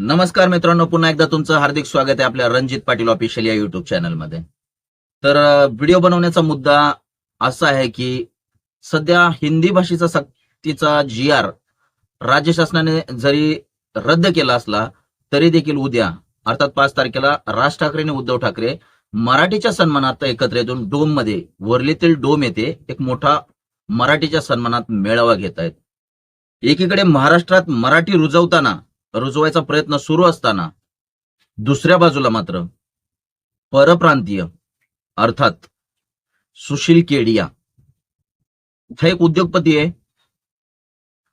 नमस्कार मित्रांनो पुन्हा एकदा तुमचं हार्दिक स्वागत आहे आपल्या रणजित पाटील ऑफिशियल या युट्यूब चॅनलमध्ये तर व्हिडिओ बनवण्याचा मुद्दा असा आहे की सध्या हिंदी भाषेचा सक्तीचा जी आर राज्य शासनाने जरी रद्द केला असला तरी देखील उद्या अर्थात पाच तारखेला राज ठाकरे आणि उद्धव ठाकरे मराठीच्या सन्मानार्थ एकत्र येऊन डोममध्ये वरलीतील डोम येथे एक मोठा मराठीच्या सन्मानात मेळावा घेत आहेत एकीकडे महाराष्ट्रात मराठी रुजवताना रुजवायचा प्रयत्न सुरू असताना दुसऱ्या बाजूला मात्र परप्रांतीय अर्थात सुशील केडिया. हा एक उद्योगपती आहे.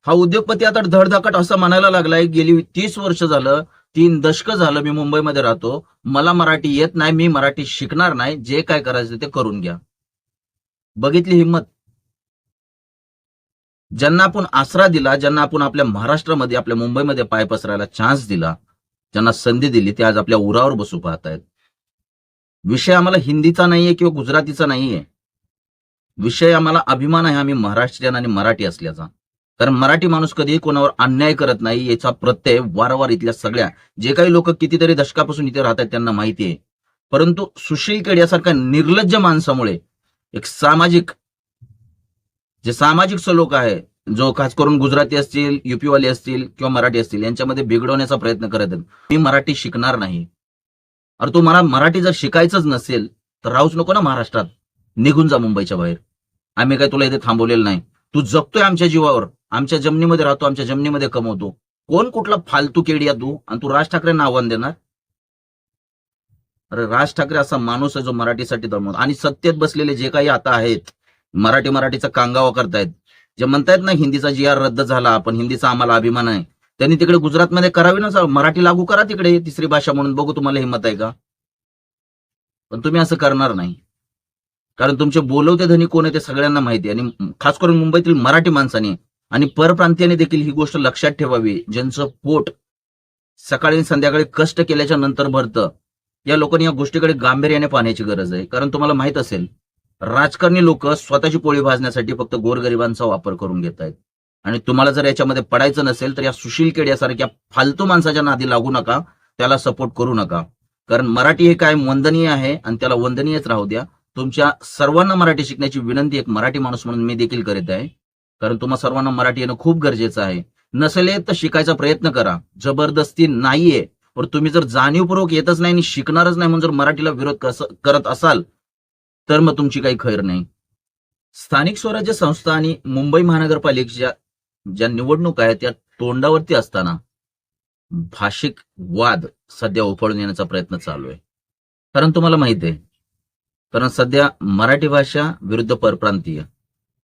हा उद्योगपती आता धडधाकट असं म्हणायला लागलाय गेली तीस वर्ष झालं तीन दशक झालं मी मुंबईमध्ये राहतो मला मराठी येत नाही मी मराठी शिकणार नाही जे काय करायचं ते करून घ्या. बघितली हिंमत? ज्यांना आपण आसरा दिला ज्यांना आपण आपल्या महाराष्ट्रामध्ये आपल्या मुंबईमध्ये पाय पसरायला चान्स दिला ज्यांना संधी दिली ते आज आपल्या उरावर बसू पाहत आहेत विषय आम्हाला हिंदीचा नाहीये किंवा गुजरातीचा नाहीये. विषय आम्हाला अभिमान आहे आम्ही महाराष्ट्रीयन आणि मराठी असल्याचा. कारण मराठी माणूस कधीही कोणावर अन्याय करत नाही याचा प्रत्यय वारंवार इथल्या सगळ्या जे काही लोक कितीतरी दशकापासून इथे राहतात त्यांना माहिती आहे परंतु सुशील केड यासारख्या निर्लज्ज माणसामुळे एक सामाजिक जे सामाजिक सलोक आहे जो खास करून गुजराती असतील युपीवाले असतील किंवा मराठी असतील यांच्यामध्ये बिघडवण्याचा प्रयत्न करत आहेत. मी मराठी शिकणार नाही. अरे तू मला मराठी जर शिकायचंच नसेल तर राहूच नको ना महाराष्ट्रात. निघून जा मुंबईच्या बाहेर. आम्ही काय तुला इथे थांबवलेलं नाही. तू जगतोय आमच्या जीवावर. आमच्या जमिनीमध्ये राहतो आमच्या जमिनीमध्ये कमवतो. कोण कुठला फालतू केडिया तू? आणि तू राज ठाकरेंना आव्हान देणार? अरे राज ठाकरे असा माणूस आहे जो मराठीसाठी दमवतो आणि सत्तेत बसलेले जे काही आता आहेत मराठी मराठीचा कांगावा करतायत. जे म्हणतायत ना हिंदीचा जी आर रद्द झाला पण हिंदीचा आम्हाला अभिमान आहे. त्यांनी तिकडे गुजरातमध्ये करावी ना सर? मराठी लागू करा तिकडे तिसरी भाषा म्हणून. बघू तुम्हाला हिंमत आहे का? पण तुम्ही असं करणार नाही. कारण तुमचे बोलवते धनी कोण आहे ते सगळ्यांना माहिती आहे. आणि खास करून मुंबईतील मराठी माणसाने आणि परप्रांतीयाने देखील ही गोष्ट लक्षात ठेवावी. ज्यांचं पोट सकाळी आणि संध्याकाळी कष्ट केल्याच्यानंतर भरतं या लोकांनी या गोष्टीकडे गांभीर्याने पाहण्याची गरज आहे. कारण तुम्हाला माहीत असेल राजकारणी लोक स्वतःची पोळी भाजण्यासाठी फक्त गोरगरिबांचा वापर करून घेत आहेत. आणि तुम्हाला जर याच्यामध्ये पडायचं नसेल तर या सुशील केड्यासारख्या फालतू माणसाच्या नादी लागू नका त्याला सपोर्ट करू नका. कारण मराठी हे काय वंदनीय आहे आणि त्याला वंदनीयच राहू द्या. तुमच्या सर्वांना मराठी शिकण्याची विनंती एक मराठी माणूस म्हणून मी देखील करीत आहे. कारण तुम्हा सर्वांना मराठी येणं खूप गरजेचं आहे. नसेल तर शिकायचा प्रयत्न करा. जबरदस्ती नाहीये. पण तुम्ही जर जाणीवपूर्वक येतच नाही आणि शिकणारच नाही म्हणून जर मराठीला विरोध करत असाल तर मग तुमची काही खैर नाही. स्थानिक स्वराज्य संस्था आणि मुंबई महानगरपालिकेच्या ज्या निवडणूक आहेत त्या तोंडावरती असताना भाषिक वाद सध्या उफाळून येण्याचा प्रयत्न चालू आहे. कारण तुम्हाला माहीत आहे कारण सध्या मराठी भाषा विरुद्ध परप्रांतीय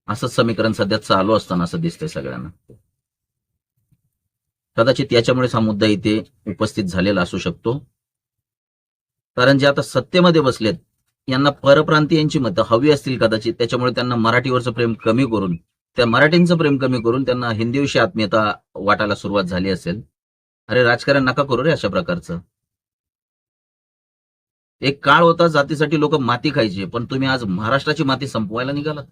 असं समीकरण सध्या चालू असताना असं दिसतंय सगळ्यांना. कदाचित याच्यामुळेच हा मुद्दा इथे उपस्थित झालेला असू शकतो. कारण जे आता सत्तेमध्ये बसलेत यांना परप्रांतीयांची मतं हवी असतील कदाचित त्याच्यामुळे त्यांना मराठीवरचं प्रेम कमी करून त्या मराठींचं प्रेम कमी करून त्यांना हिंदीविषयी आत्मीयता वाटायला सुरुवात झाली असेल. अरे राजकारण नका करू रे अशा प्रकारचं. एक काळ होता जातीसाठी लोक माती खायचे पण तुम्ही आज महाराष्ट्राची माती संपवायला निघालात.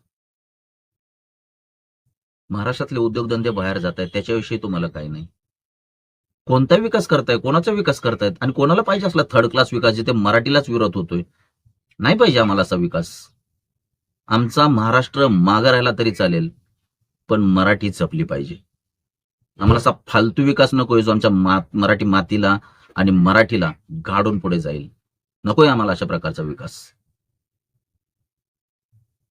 महाराष्ट्रातले उद्योगधंदे बाहेर जात आहेत त्याच्याविषयी तुम्हाला काही नाही. कोणता विकास करताय कोणाचा विकास करतायत आणि कोणाला पाहिजे असला थर्ड क्लास विकास जिथे मराठीलाच विरोध होतोय नाही पाहिजे आम्हाला असा विकास. आमचा महाराष्ट्र मागा राहिला तरी चालेल पण मराठी जपली पाहिजे. आम्हाला असा फालतू विकास नकोय जो आमच्या मा- मराठी मातीला आणि मराठीला गाडून पुढे जाईल. नकोय आम्हाला अशा प्रकारचा विकास.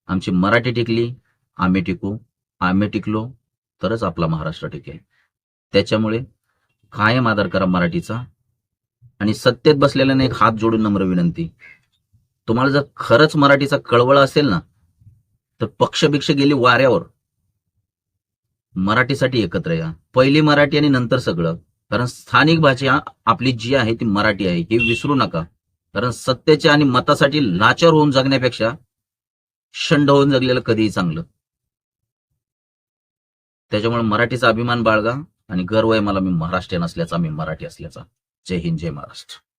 आमची मराठी टिकली आम्ही टिकू आम्ही टिकलो तरच आपला महाराष्ट्र टिकेल. त्याच्यामुळे कायम आदर करा मराठीचा आणि सत्तेत बसलेल्याने एक हात जोडून नम्र विनंती. तुम्हाला जर खरंच मराठीचा कळवळ असेल ना तर पक्षभिक्ष गेली वाऱ्यावर. मराठीसाठी एकत्र या. पहिली मराठी आणि नंतर सगळं. कारण स्थानिक भाषा आपली जी आहे ती मराठी आहे हे विसरू नका. कारण सत्तेच्या आणि मतासाठी लाचार होऊन जगण्यापेक्षा शंड होऊन जगलेलं कधीही चांगलं. त्याच्यामुळे मराठीचा अभिमान बाळगा आणि गर्व आहे मला मी महाराष्ट्रीयन असल्याचा मी मराठी असल्याचा. जय हिंद जय महाराष्ट्र.